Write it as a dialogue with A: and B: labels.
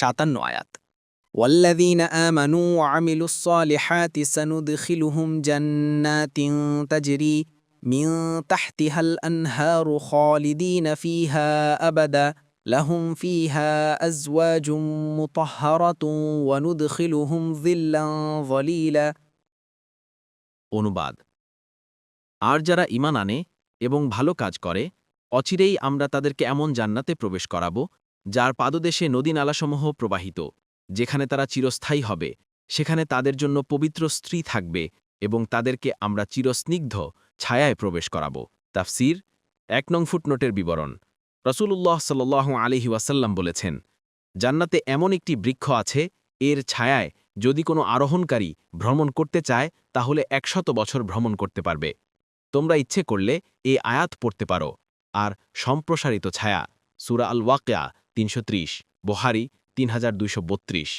A: সাতান্ন আয়াত والذين آمنوا وعملوا الصالحات سندخلهم جنات تجري من تحتها الأنهار خالدين فيها أبدا لهم فيها أزواج مطهرة وندخلهم ظلا ظليلا
B: অনুবাদ আর যারা ইমান আনে এবং ভালো কাজ করে অচিরেই আমরা তাদেরকে এমন জান্নাতে প্রবেশ করাব যার পাদদেশে নদী নালাসমূহ প্রবাহিত, যেখানে তারা চিরস্থায়ী হবে, সেখানে তাদের জন্য পবিত্র স্ত্রী থাকবে এবং তাদেরকে আমরা চিরস্নিগ্ধ ছায়ায় প্রবেশ করাব। তাফসির, এক নং ফুটনোটের বিবরণ। রসুলুল্লাহ সাল্ল আলিহি ওয়াসাল্লাম বলেছেন, জান্নাতে এমন একটি বৃক্ষ আছে, এর ছায়ায় যদি কোনো আরোহণকারী ভ্রমণ করতে চায়, তাহলে একশত বছর ভ্রমণ করতে পারবে। তোমরা ইচ্ছে করলে এ আয়াত পড়তে পারো। আর সম্প্রসারিত ছায়া, সুরা আল ওয়াকিয়া তিনশো ত্রিশ বোহারি তিন হাজার দুইশো বত্রিশ।